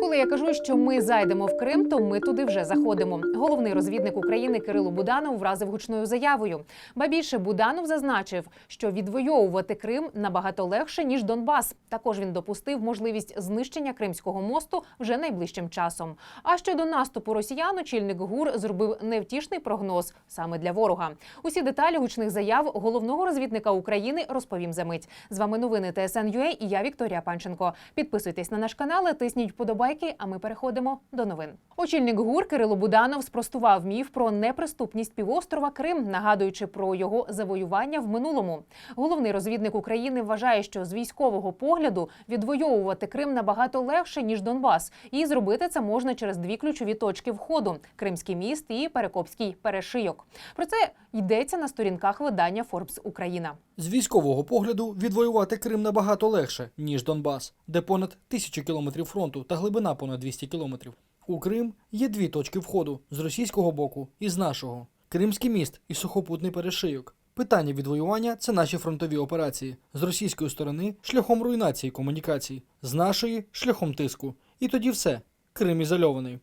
Коли я кажу, що ми зайдемо в Крим, то ми туди вже заходимо. Головний розвідник України Кирило Буданов вразив гучною заявою. Ба більше Буданов зазначив, що відвоювати Крим набагато легше ніж Донбас. Також він допустив можливість знищення Кримського мосту вже найближчим часом. А щодо наступу росіян, очільник ГУР зробив невтішний прогноз саме для ворога. Усі деталі гучних заяв головного розвідника України розповім за мить. З вами новини ТСН.UA і я Вікторія Панченко. Підписуйтесь на наш канал, тисніть вподобайки, а ми переходимо до новин. Очільник ГУР Кирило Буданов спростував міф про неприступність півострова Крим, нагадуючи про його завоювання в минулому. Головний розвідник України вважає, що з військового погляду відвоювати Крим набагато легше ніж Донбас, і зробити це можна через дві ключові точки входу: Кримський міст і Перекопський перешийок. Про це йдеться на сторінках видання Forbes Україна. З військового погляду відвоювати Крим набагато легше, ніж Донбас, де понад тисячу кілометрів фронту та глибина понад 200 кілометрів. У Крим є дві точки входу з російського боку і з нашого: Кримський міст і сухопутний перешийок. Питання відвоювання це наші фронтові операції з російської сторони шляхом руйнації комунікацій, з нашої шляхом тиску. І тоді все. Крим ізольований.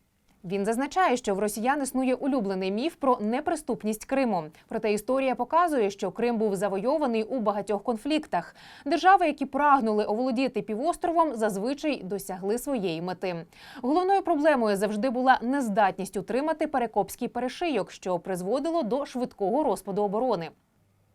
Він зазначає, що в росіян існує улюблений міф про неприступність Криму. Проте історія показує, що Крим був завойований у багатьох конфліктах. Держави, які прагнули оволодіти півостровом, зазвичай досягли своєї мети. Головною проблемою завжди була нездатність утримати перекопський перешийок, що призводило до швидкого розпаду оборони.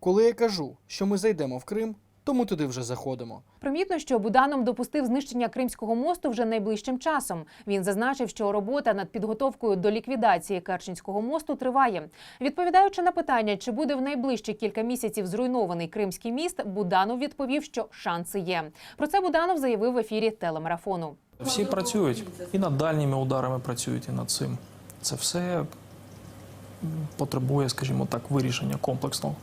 Коли я кажу, що ми зайдемо в Крим, то ми туди вже заходимо. Примітно, що Буданом допустив знищення Кримського мосту вже найближчим часом. Він зазначив, що робота над підготовкою до ліквідації Керченського мосту триває. Відповідаючи на питання, чи буде в найближчі кілька місяців зруйнований Кримський міст, Буданов відповів, що шанси є. Про це Буданов заявив в ефірі телемарафону. Всі працюють і над дальніми ударами працюють, і над цим. Це все потребує, скажімо так, вирішення комплексного.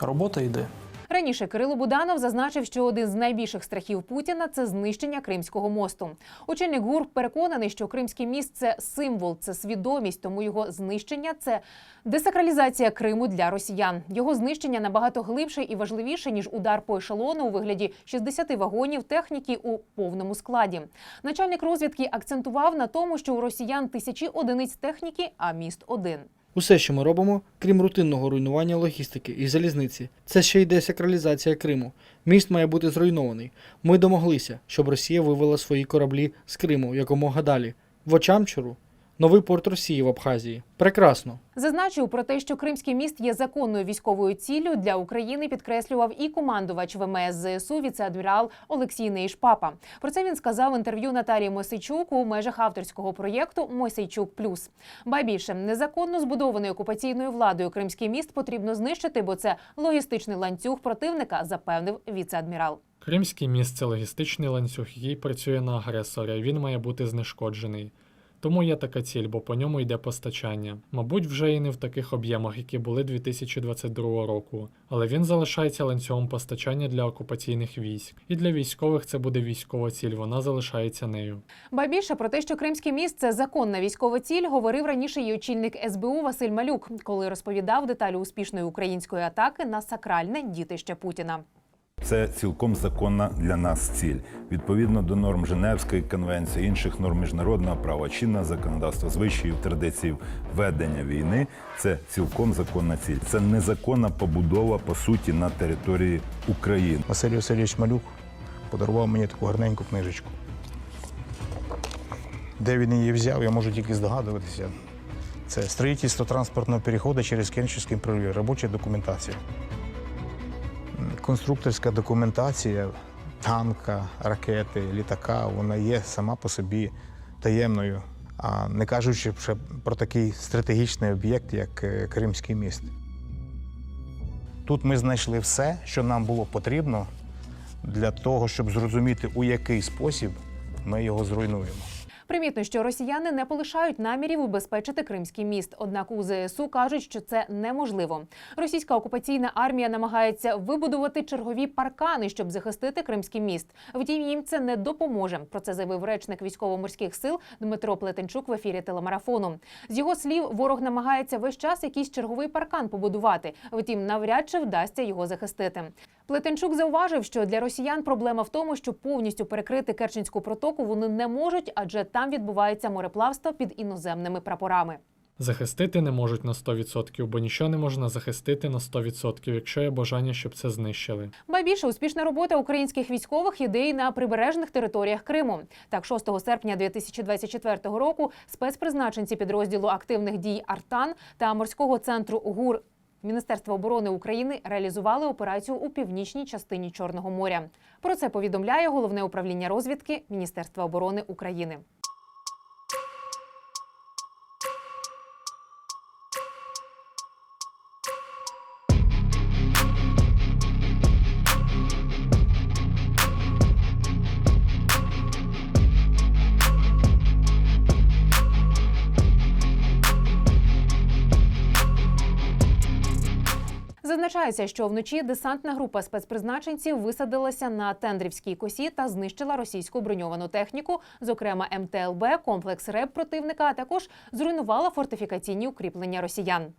Робота йде. Раніше Кирило Буданов зазначив, що один з найбільших страхів Путіна це знищення Кримського мосту. Очільник ГУР переконаний, що Кримський міст це символ, це свідомість, тому його знищення це десакралізація Криму для росіян. Його знищення набагато глибше і важливіше ніж удар по ешелону у вигляді 60 вагонів техніки у повному складі. Начальник розвідки акцентував на тому, що у росіян тисячі одиниць техніки, а міст один. Усе, що ми робимо, крім рутинного руйнування логістики і залізниці, це ще й десакралізація Криму. Міст має бути зруйнований. Ми домоглися, щоб Росія вивела свої кораблі з Криму якомога далі. В Очамчуру новий порт Росії в Абхазії. Прекрасно. Зазначив про те, що Кримський міст є законною військовою ціллю для України. Підкреслював і командувач ВМС ЗСУ віце-адмірал Олексій Нейшпапа. Про це він сказав в інтерв'ю Наталії Мосейчук у межах авторського проєкту Мосейчук Плюс. Ба більше незаконно збудований окупаційною владою Кримський міст потрібно знищити, бо це логістичний ланцюг противника, запевнив віце-адмірал. Кримський міст це логістичний ланцюг, який працює на агресора, він має бути знешкоджений. Тому є така ціль, бо по ньому йде постачання. Мабуть, вже і не в таких об'ємах, які були 2022 року, але він залишається ланцюгом постачання для окупаційних військ. І для військових це буде військова ціль, вона залишається нею. Ба більше про те, що Кримський міст це законна військова ціль, говорив раніше і очільник СБУ Василь Малюк, коли розповідав деталі успішної української атаки на сакральне дітище Путіна. Це цілком законна для нас ціль. Відповідно до норм Женевської конвенції, інших норм міжнародного права, чинного законодавства, звичаїв, традицій ведення війни. Це цілком законна ціль. Це незаконна побудова по суті на території України. Василь Васильович Малюк подарував мені таку гарненьку книжечку. Де він її взяв, я можу тільки здогадуватися. Це строїтельство транспортного переходу через Кенчівський пролив, робоча документація. Конструкторська документація танка, ракети, літака, вона є сама по собі таємною, а не кажучи ще про такий стратегічний об'єкт, як е, Кримський міст. Тут ми знайшли все, що нам було потрібно для того, щоб зрозуміти, у який спосіб ми його зруйнуємо. Примітно, що росіяни не полишають намірів убезпечити Кримський міст. Однак у ЗСУ кажуть, що це неможливо. Російська окупаційна армія намагається вибудувати чергові паркани, щоб захистити Кримський міст. Втім, їм це не допоможе. Про це заявив речник військово-морських сил Дмитро Плетенчук в ефірі телемарафону. З його слів, ворог намагається весь час якийсь черговий паркан побудувати. Втім, навряд чи вдасться його захистити. Плетенчук зауважив, що для росіян проблема в тому, що повністю перекрити Керченську протоку вони не можуть, адже там відбувається мореплавство під іноземними прапорами. Захистити не можуть на 100%, бо нічого не можна захистити на 100%, якщо є бажання, щоб це знищили. Ба більше успішна робота українських військових іде і на прибережних територіях Криму. Так, 6 серпня 2024 року спецпризначенці підрозділу активних дій Артан та морського центру ГУР Міністерства оборони України реалізували операцію у північній частині Чорного моря. Про це повідомляє головне управління розвідки Міністерства оборони України. Зазначається, що вночі десантна група спецпризначенців висадилася на Тендрівській косі та знищила російську броньовану техніку, зокрема МТЛБ, комплекс РЕБ противника, а також зруйнувала фортифікаційні укріплення росіян.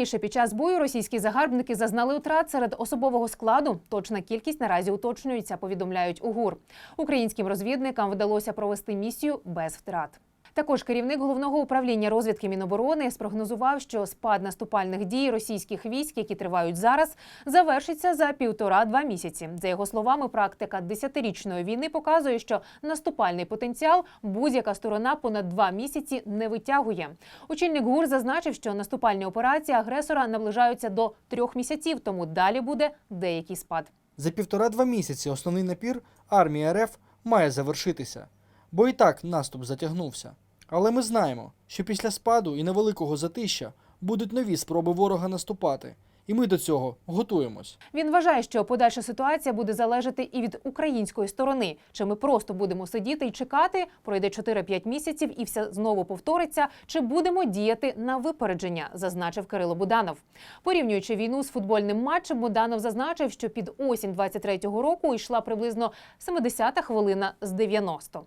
Ба більше під час бою російські загарбники зазнали втрат серед особового складу. Точна кількість наразі уточнюється, повідомляють у ГУР. Українським розвідникам вдалося провести місію без втрат. Також керівник головного управління розвідки Міноборони спрогнозував, що спад наступальних дій російських військ, які тривають зараз, завершиться за півтора-два місяці. За його словами, практика десятирічної війни показує, що наступальний потенціал будь-яка сторона понад два місяці не витягує. Очільник ГУР зазначив, що наступальні операції агресора наближаються до трьох місяців, тому далі буде деякий спад. За півтора-два місяці основний напір армії РФ має завершитися, бо і так наступ затягнувся. Але ми знаємо, що після спаду і невеликого затища будуть нові спроби ворога наступати, і ми до цього готуємось. Він вважає, що подальша ситуація буде залежати і від української сторони. Чи ми просто будемо сидіти і чекати, пройде 4-5 місяців і все знову повториться, чи будемо діяти на випередження, зазначив Кирило Буданов. Порівнюючи війну з футбольним матчем, Буданов зазначив, що під осінь 23-го року йшла приблизно 70-та хвилина з 90.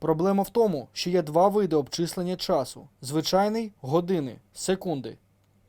Проблема в тому, що є два види обчислення часу: звичайний години, секунди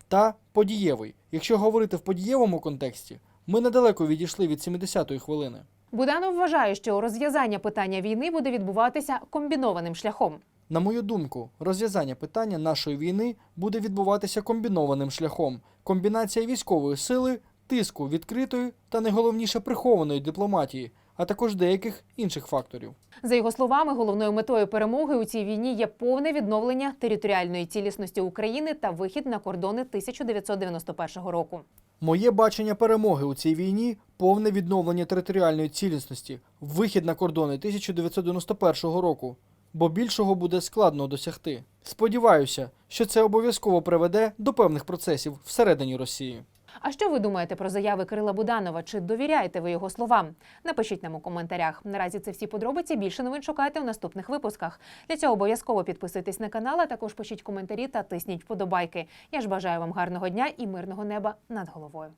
та подієвий. Якщо говорити в подієвому контексті, ми недалеко відійшли від 70-ї хвилини. Буданов вважає, що розв'язання питання війни буде відбуватися комбінованим шляхом. На мою думку, розв'язання питання нашої війни буде відбуватися комбінованим шляхом: комбінація військової сили, тиску відкритої та найголовніше прихованої дипломатії, а також деяких інших факторів. За його словами, головною метою перемоги у цій війні є повне відновлення територіальної цілісності України та вихід на кордони 1991 року. Моє бачення перемоги у цій війні повне відновлення територіальної цілісності, вихід на кордони 1991 року, бо більшого буде складно досягти. Сподіваюся, що це обов'язково приведе до певних процесів всередині Росії. А що ви думаєте про заяви Кирила Буданова? Чи довіряєте ви його словам? Напишіть нам у коментарях. Наразі це всі подробиці. Більше новин шукайте в наступних випусках. Для цього обов'язково підписуйтесь на канал, а також пишіть коментарі та тисніть вподобайки. Я ж бажаю вам гарного дня і мирного неба над головою.